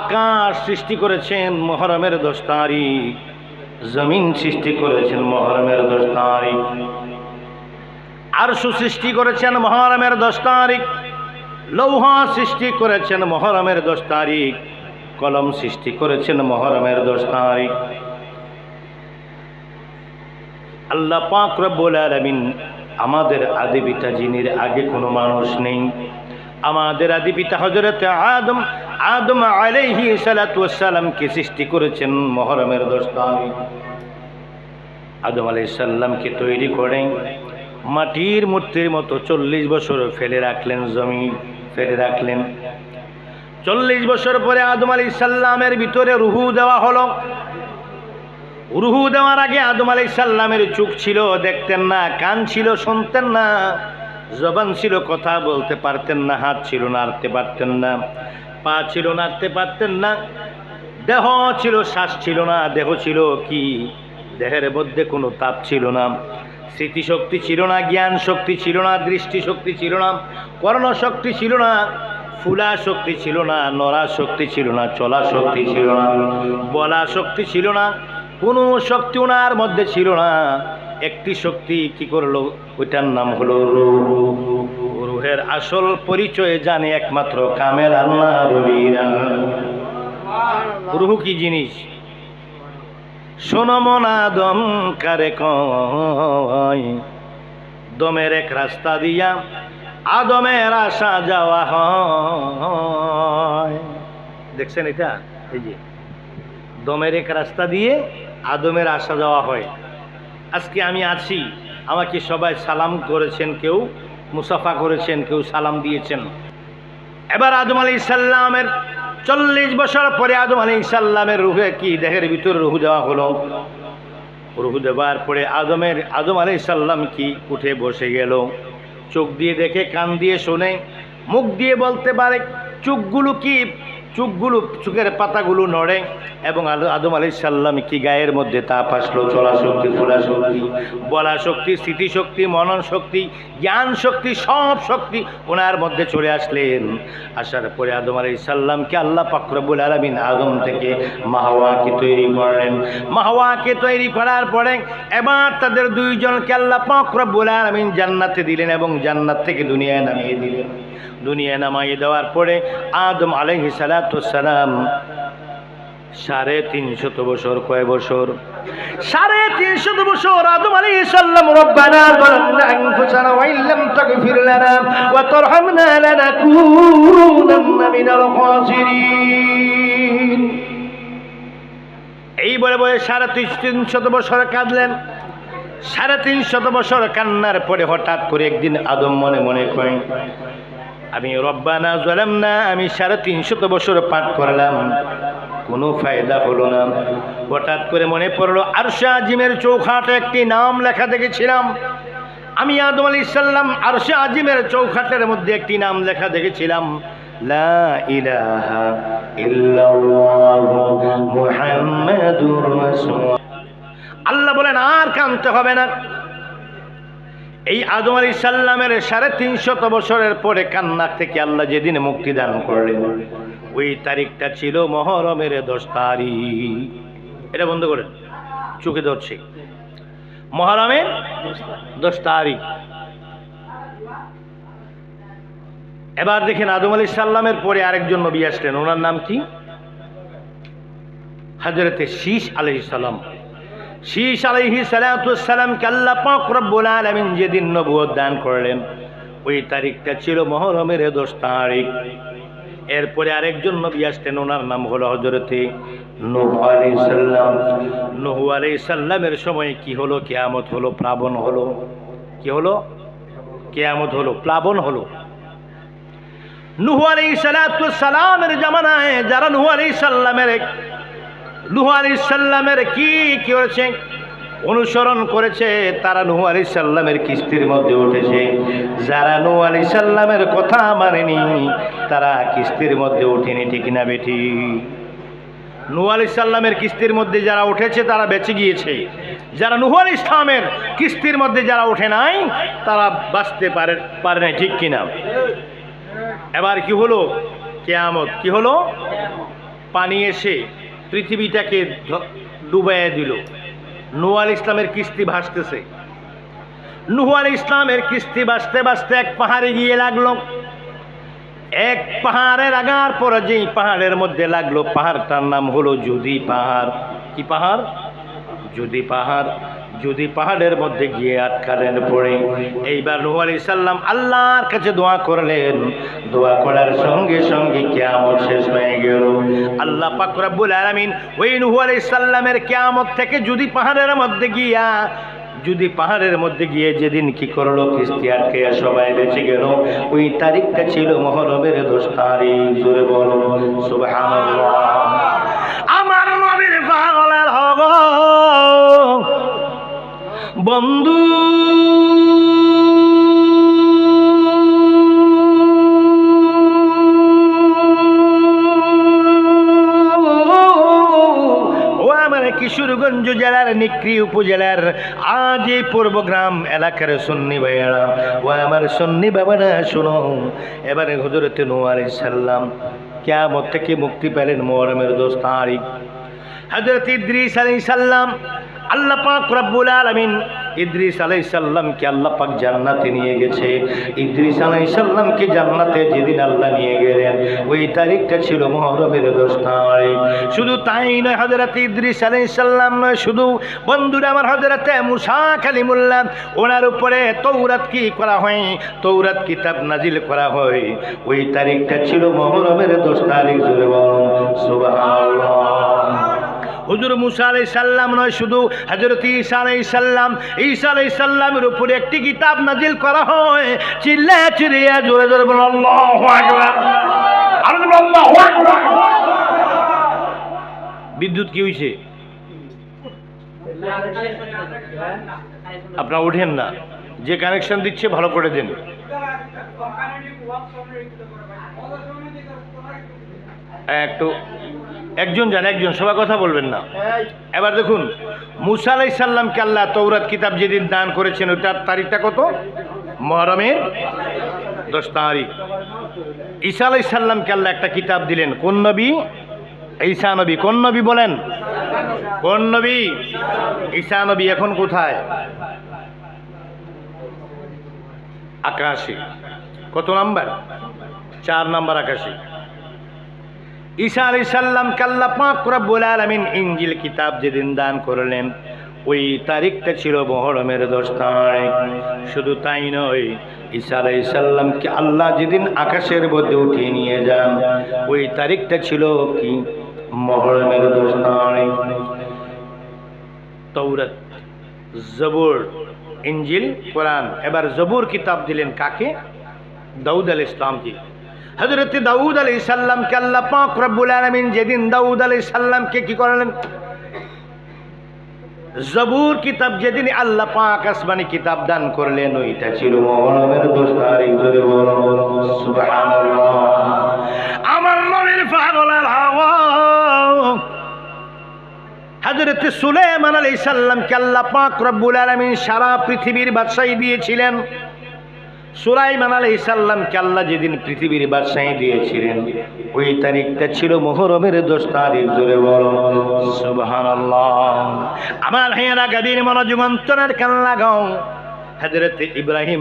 আকাশ সৃষ্টি করেছেন মহরমের দশ তারিখ, জমিন সৃষ্টি করেছেন মহরমের দশ তারিখ, আরশু সৃষ্টি করেছেন মহরমের দশ তারিখ, লৌহ সৃষ্টি করেছেন মহরমের দশ তারিখ, কলম সৃষ্টি করেছেন মহরমের দশ তারিখ। আল্লাহ পাক রব্বুল আলামিন আমাদের আদি পিতা যিনির আগে কোনো মানুষ নেই। আমাদের আদি পিতা হজরত আদম আদম আলাইহি সালাতামকে সৃষ্টি করেছেন মহরমের দশ আদম আলাইহিস সালামকে তৈরি করে মাটির মূর্তির মতো চল্লিশ বছর ফেলে রাখলেন, জমি ফেলে রাখলেন। চল্লিশ বছর পরে আদম আলী সাল্লামের ভিতরে রুহু দেওয়া হলো। রুহু দেওয়ার আগে আদম আলী সাল্লামের চোখ ছিল দেখতেন না কান ছিল শুনতেন না জবান ছিল কথা বলতে পারতেন না হাত ছিল নাড়তে পারতেন না পা ছিল নাড়তে পারতেন না দেহ ছিল শ্বাস ছিল না দেহ ছিল কি দেহের মধ্যে কোনো তাপ ছিল না স্মৃতিশক্তি ছিল না জ্ঞান শক্তি ছিল না দৃষ্টি শক্তি ছিল না কর্ণ শক্তি ছিল না ফুলা শক্তি ছিল না নড়া শক্তি ছিল না চলা শক্তি ছিল না বলা শক্তি ছিল না কোনো শক্তি ওনার মধ্যে ছিল না। একটি শক্তি কি করল? ওইটার নাম হলো রূহ। রুহের আসল পরিচয় জানে একমাত্র কামের আল্লাহ রুহু কি জিনিস? শোনো মনা দম কারে কয়? দমের এক রাস্তা দিয়া আদমের আসা যাওয়া হয়। দেখছেন এটা? এই যে, দমের এক রাস্তা দিয়ে আদমের আসা যাওয়া হয়। আজকে আমি আছি, আমাকে সবাই সালাম করেছেন কেউ, মুসাফা করেছেন কেউ, সালাম দিয়েছেন। এবার আদম আলী ইসাল্লামের চল্লিশ বছর পরে আদম আলী সাল্লামের রুহে কি, দেহের ভিতরে রুহু দেওয়া হলো? রুহু দেওয়ার পরে আদমের, আদম আলী সাল্লাম কি, উঠে বসে গেল। চোখ দিয়ে দেখে, কান দিয়ে শোনে, মুখ দিয়ে বলতে পারে, চোখগুলো কি, চোখগুলো, চোখের পাতাগুলো নড়ে। এবং আদ- আদম আলী সাল্লাম কি গায়ের মধ্যে তাপ আসলো চলা শক্তি ফোলা শক্তি, বলা শক্তি স্মৃতিশক্তি মনন শক্তি, জ্ঞান শক্তি, সব শক্তি ওনার মধ্যে চলে আসলেন। আসার পরে আদম আলী সাল্লামকে আল্লাহ পাকরবুল আলমিন আদম থেকে মাহওয়াকে তৈরি করলেন। মাহওয়াকে তৈরি করার পরে এবার তাদের দুইজনকে আল্লাহ পাকরবুল আলমিন জান্নাতে দিলেন এবং জান্নাত থেকে দুনিয়ায় নামিয়ে দিলেন। দুনিয়ায় নামাইয়ে দেওয়ার পরে আদম আলহি সালাতাম সাড়ে তিনশত বছর কয় বছর সাড়ে তিনশত বছর আদম আলী সাল্লাম রব্বানা ظلمنا أنفسنا وإن لم تغفر لنا وترحمنا لنكونن من الخاسرين এই বলে বলে সাড়ে তিনশত বছর কাঁদলেন সাড়ে তিনশত বছর কান্নার পরে হঠাৎ করে একদিন আদম মনে মনে কয় আমি রব্বানা জলাম না আমি সাড়ে তিনশত বছর পাঠ করলাম কোনো ফায়দা হলো না। হঠাৎ করে মনে পড়ল, আরশা আজিমের চৌখাটে একটি নাম লেখা দেখেছিলাম। আমি আদম আলী সাল্লাম আরশা আজিমের চৌখাটের মধ্যে একটি নাম লেখা দেখেছিলাম। লা আল্লাহ বলেন, আর কানতে হবে না। এই আদম আলী সাল্লামের সাড়ে তিনশত বছরের পরে কান্না থেকে আল্লাহ যেদিন মুক্তি দান করলেন, ওই তারিখটা ছিল মহরমের দশ তারিখ। এটা বন্ধ করেন, চোখে ধরছে। মহরমের দশ তারিখ। এবার দেখেন আদম আলী সাল্লামের পরে আরেকজন নবী আসলেন, ওনার নাম কি? হজরতে শীষ আলহি সাল্লাম শীষ আলহি সালাতামকে আল্লাহ পাক আলমিন যেদিন নবুয়ত দান করলেন, ওই তারিখটা ছিল মহরমের দশ তারিখ। এরপরে আরেকজন নবী আসতেন ওনার নাম হলো হজরতে নহু আলাই সাল্লাম নহু আলাই সাল্লামের সময় কি হলো? কেয়ামত হলো, প্লাবন হলো। কি হলো? কেয়ামত হলো, প্লাবন হলো। নুহু আলাই সালামের জামানায় যারা নুহু আলাই সাল্লামের নুহু আলি সাল্লামের কি করেছে অনুসরণ করেছে, তারা নুহু আলি সাল্লামের কিস্তির মধ্যে উঠেছে। যারা নুহু আলি সাল্লামের কথা মানেনি, তারা কিস্তির মধ্যে ওঠেনি, ঠিক না বেঠি নুহ আলি সাল্লামের কিস্তির মধ্যে যারা উঠেছে, তারা বেঁচে গিয়েছে। যারা নুহ আলি ইসলামের কিস্তির মধ্যে যারা ওঠে নাই, তারা বাঁচতে পারে পারে নাই, ঠিক কিনা? এবার কি হলো? কেয়ামত কি হলো? পানি এসে পৃথিবীটাকে ডুবাইয়া দিল। নুহ আল ইসলামের কিস্তি ভাসতেছে। নুহ আল ইসলামের কিস্তি বাঁচতে বাঁচতে এক পাহাড়ে গিয়ে লাগল। এক পাহাড়ে লাগার পরে যেই পাহাড়ের মধ্যে লাগল, পাহাড়টার নাম হলো যদি পাহাড়। কি পাহাড়? যদি পাহাড়। যদি পাহাড়ের মধ্যে গিয়ে আটকালেন পড়ে। এইবার নুহ আলি সাল্লাম আল্লাহর কাছে দোয়া করলেন। দোয়া করার সঙ্গে সঙ্গে কেয়ামত শেষ হয়ে গেল। আল্লাহ পাক রব্বুল আলামিন ওই নুহ আলি সাল্লামের কেয়ামত থেকে যদি পাহাড়ের মধ্যে গিয়া, যদি পাহাড়ের মধ্যে গিয়ে যেদিন কি করল, কিস্তি আটকে সবাই বেঁচে গেল, ওই তারিখটা ছিল মহরমের দোষ তারিখ, জোরে বলো, সুবহানাল্লাহ। আমার নবীর পাগলের হব বন্ধু। কিশোরগঞ্জ জেলার নিক্রি উপজেলার আজ এই পূর্বগ্রাম এলাকার সন্নি ভাইয়ারা, ও আমার সন্নি বাবারা, শোনো, এবারে হজরতে নোয়ার সাল্লাম কেমন থেকে মুক্তি পেলেন মোহরমের দোষ তারিখ হজরত ইদ্রিস আলী সাল্লাম আল্লাহ পাক রব্বুল ইদ্রিস আলাই সাল্লামকে আল্লাহ পাক জান্নাতে নিয়ে গেছে। ইদ্রিস আলাই সাল্লামকে জান্নাতে যেদিন আল্লাহ নিয়ে গেলেন, ওই তারিখটা ছিল মহরমের দোষ তারিখ। শুধু তাই নয় হজরত ইদ্রিস আলাই নয়, শুধু বন্ধুরা আমার হজরতে মুসা কালিমুল্লাহ, ওনার উপরে তৌরাত কি করা হয়? তৌরাত কিতাব নাজিল করা হয়। ওই তারিখটা ছিল মহরমের দোষ তারিখ জুড়ে সুবহানাল্লাহ। হুজুর মুসা আলাই সাল্লাম নয়, শুধু হজরত ঈসা আলাই সাল্লাম ঈসা আলাই সাল্লামের উপরে একটি কিতাব নাজিল করা হয়। চিল্লা চিরিয়া জোরে জোরে বিদ্যুৎ কি হয়েছে আপনারা উঠেন না। যে কানেকশন দিচ্ছে, ভালো করে দেন। একটু একজন যান একজন সবাই কথা বলবেন না। এবার দেখুন, মুসা আলাই সাল্লামকে আল্লাহ তৌরাত কিতাব যেদিন দান করেছেন, ওটার তারিখটা কত? মহরমের দশ তারিখ। ঈসা আলাই সাল্লামকে আল্লাহ একটা কিতাব দিলেন, কোন নবী? ঈসা নবী, কোন নবী বলেন? কোন নবী? ঈসা নবী এখন কোথায়? আকাশে। কত নাম্বার? চার নাম্বার আকাশে। ঈসা আলি সাল্লাম কাল্লা পাক রব্বুল আলামিন ইঞ্জিল কিতাব যেদিন দান করলেন, ওই তারিখটা ছিল মহরমের দশ তারিখ শুধু তাই নয়, ঈসা আলাই সাল্লামকে আল্লাহ যেদিন আকাশের মধ্যে উঠিয়ে নিয়ে যান, ওই তারিখটা ছিল কি? মহরমের দশ তারিখ তৌরত জবুর ইঞ্জিল কোরআন। এবার জবুর কিতাব দিলেন কাকে? দাউদ আল ইসলামকে হজরত দাউদ আলী সাল্লামকে আল্লাহ পাক রব্বুল আলমিন যেদিন দাউদ আলী সাল্লামকে কি করলেন? জবুর কিতাব যেদিন আল্লাহ পাক আসমানি কিতাব দান করলেন, ওইটা ছিল দোষ, তারিখ আমার নবীর পাগলের হাওয়া। হজরত সুলেমান আলী সাল্লামকে আল্লাহ পাক রব্বুল আলমিন সারা পৃথিবীর বাদশাহী দিয়েছিলেন। সুলাইমান আলী ইসাল্লাম আল্লাহ যেদিন পৃথিবীর বাদশাহী দিয়েছিলেন, ওই তারিখটা ছিল মোহরমের দোষ তারিখ, জোরে বলো। আমার হেয়ারা গাদির মনোযোগ অন্তরের কান লাগাও। হাজরত ইব্রাহিম